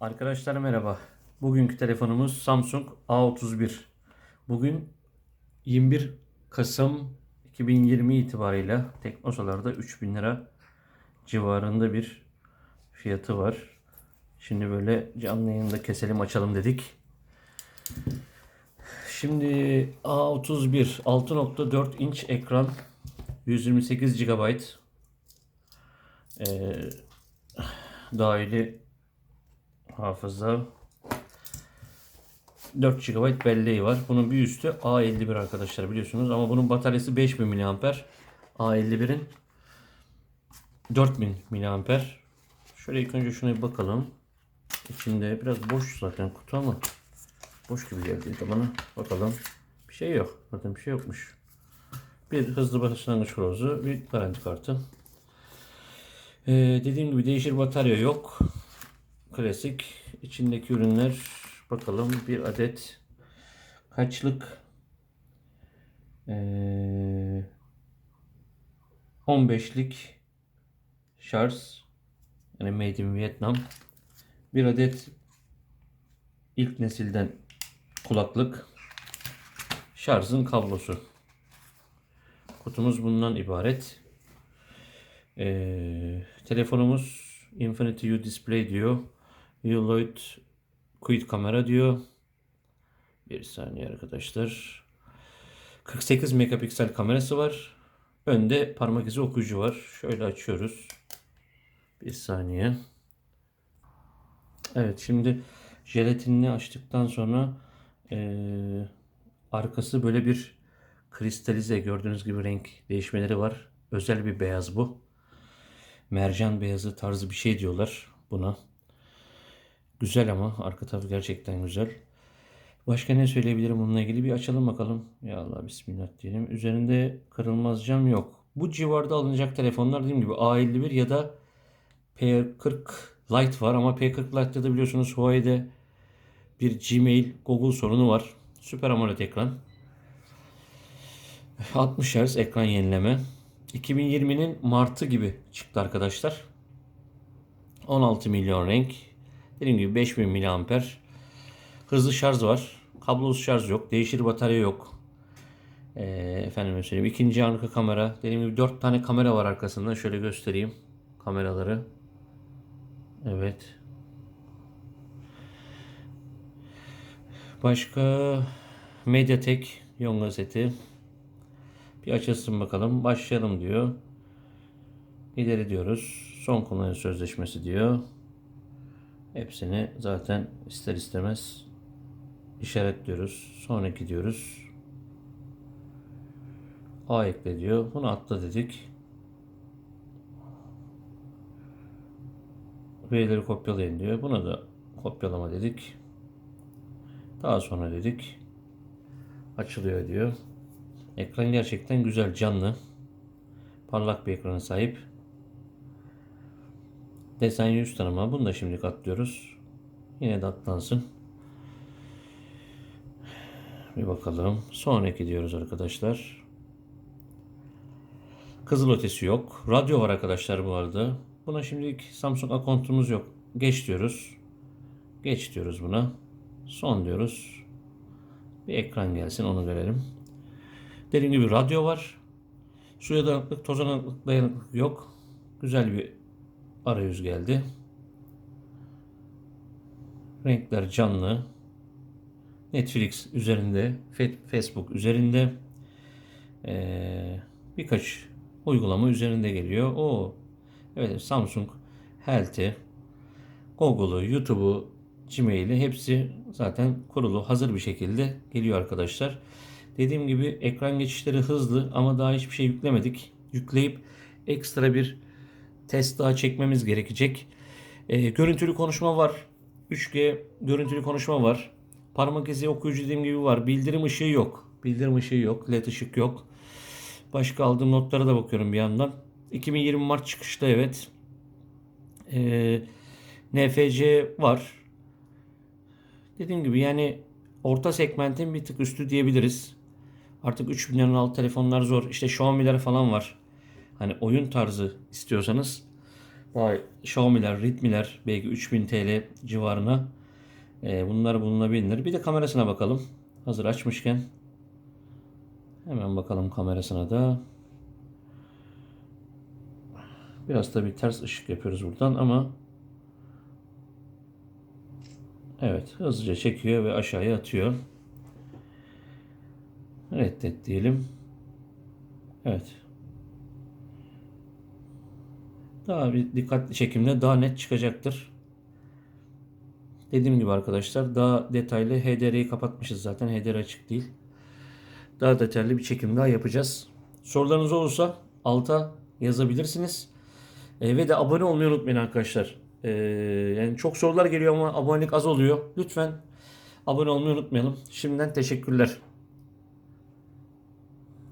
Arkadaşlar merhaba. Bugünkü telefonumuz Samsung A31. Bugün 21 Kasım 2020 itibarıyla Teknosalar'da 3000 lira civarında bir fiyatı var. Şimdi böyle canlı yayında keselim açalım dedik. Şimdi A31 6.4 inç ekran 128 GB ee, dahili hafıza 4 GB belleği var. Bunun bir üstü A51 arkadaşlar biliyorsunuz ama bunun bataryası 5000 mAh. A51'in 4000 mAh. Şöyle ilk önce şuna bir bakalım. İçinde biraz boş zaten kutu ama boş gibi geldi bana. Bakalım. Bir şey yok. Zaten bir şey yokmuş. Bir hızlı başlangıç krozu, bir garanti kartı. Ee, dediğim gibi değişir batarya yok. Klasik. İçindeki ürünler bakalım bir adet kaçlık? Ee, 15'lik şarj yani made in Vietnam. Bir adet ilk nesilden kulaklık. Şarjın kablosu. Kutumuz bundan ibaret. Ee, telefonumuz Infinity U Display diyor. Uloid Quid kamera diyor. Bir saniye arkadaşlar. 48 megapiksel kamerası var. Önde parmak izi okuyucu var. Şöyle açıyoruz. Bir saniye. Evet şimdi jelatinini açtıktan sonra eee, arkası böyle bir kristalize gördüğünüz gibi renk değişmeleri var. Özel bir beyaz bu mercan beyazı tarzı bir şey diyorlar buna. Güzel ama arka tarafı gerçekten güzel. Başka ne söyleyebilirim bununla ilgili bir açalım bakalım. Ya Allah bismillah diyelim. Üzerinde kırılmaz cam yok. Bu civarda alınacak telefonlar dediğim gibi A51 ya da P40 Lite var ama P40 Lite'da da biliyorsunuz Huawei'de bir Gmail, Google sorunu var. Süper AMOLED ekran. 60 Hz ekran yenileme. 2020'nin Mart'ı gibi çıktı arkadaşlar. 16 milyon renk. Dediğim gibi 5000 mAh. Hızlı şarj var. Kablosuz şarj yok. Değişir batarya yok. Ee, efendim söyleyeyim. İkinci arka kamera. Dediğim gibi 4 tane kamera var arkasında. Şöyle göstereyim kameraları. Evet. Başka Mediatek Yonga seti. Bir açılsın bakalım. Başlayalım diyor. İleri diyoruz. Son kullanıcı sözleşmesi diyor. Hepsini zaten ister istemez işaretliyoruz. Sonraki diyoruz. A ekle diyor. Bunu atla dedik. Verileri kopyalayın diyor. Buna da kopyalama dedik. Daha sonra dedik. Açılıyor diyor. Ekran gerçekten güzel, canlı. Parlak bir ekrana sahip. Desen yüz tanıma. Bunu da şimdi atlıyoruz. Yine de atlansın. Bir bakalım. Sonraki diyoruz arkadaşlar. Kızıl ötesi yok. Radyo var arkadaşlar bu arada. Buna şimdilik Samsung akontumuz yok. Geç diyoruz. Geç diyoruz buna. Son diyoruz. Bir ekran gelsin onu görelim. Dediğim gibi radyo var. Suya dayanıklık, toza dayanıklık yok. Güzel bir arayüz geldi. Renkler canlı. Netflix üzerinde, Facebook üzerinde. Ee, birkaç uygulama üzerinde geliyor. O evet Samsung Health'i, Google'u, YouTube'u, Gmail'i hepsi zaten kurulu hazır bir şekilde geliyor arkadaşlar. Dediğim gibi ekran geçişleri hızlı ama daha hiçbir şey yüklemedik. Yükleyip ekstra bir test daha çekmemiz gerekecek. Ee, görüntülü konuşma var. 3G görüntülü konuşma var. Parmak izi okuyucu dediğim gibi var. Bildirim ışığı yok. Bildirim ışığı yok. LED ışık yok. Başka aldığım notlara da bakıyorum bir yandan. 2020 Mart çıkışta evet. Ee, NFC var. Dediğim gibi yani orta segmentin bir tık üstü diyebiliriz. Artık 3 milyonun altı telefonlar zor. İşte Xiaomi'ler falan var. Hani oyun tarzı istiyorsanız Daha Xiaomi'ler, Redmi'ler belki 3000 TL civarına e, bunlar bulunabilir. Bir de kamerasına bakalım. Hazır açmışken. Hemen bakalım kamerasına da. Biraz tabii ters ışık yapıyoruz buradan ama Evet hızlıca çekiyor ve aşağıya atıyor. Reddet diyelim. Evet. Daha bir dikkatli çekimle daha net çıkacaktır. Dediğim gibi arkadaşlar daha detaylı HDR'yi kapatmışız zaten. HDR açık değil. Daha detaylı bir çekim daha yapacağız. Sorularınız olursa alta yazabilirsiniz. E, ve de abone olmayı unutmayın arkadaşlar. E, yani çok sorular geliyor ama abonelik az oluyor. Lütfen abone olmayı unutmayalım. Şimdiden teşekkürler.